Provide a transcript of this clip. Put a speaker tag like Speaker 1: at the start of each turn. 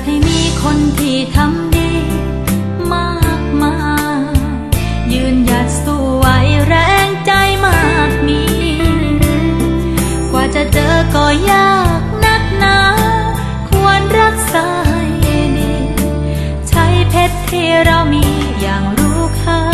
Speaker 1: ากให้มีคนที่ทำดี มากมายยืนหยัดสู้ไหวแรงใจมากมี กว่าจะเจอก็ยากนักหนา ควรรักษาให้ดี ใช้เพชรที่เรามีอย่างรู้ค่า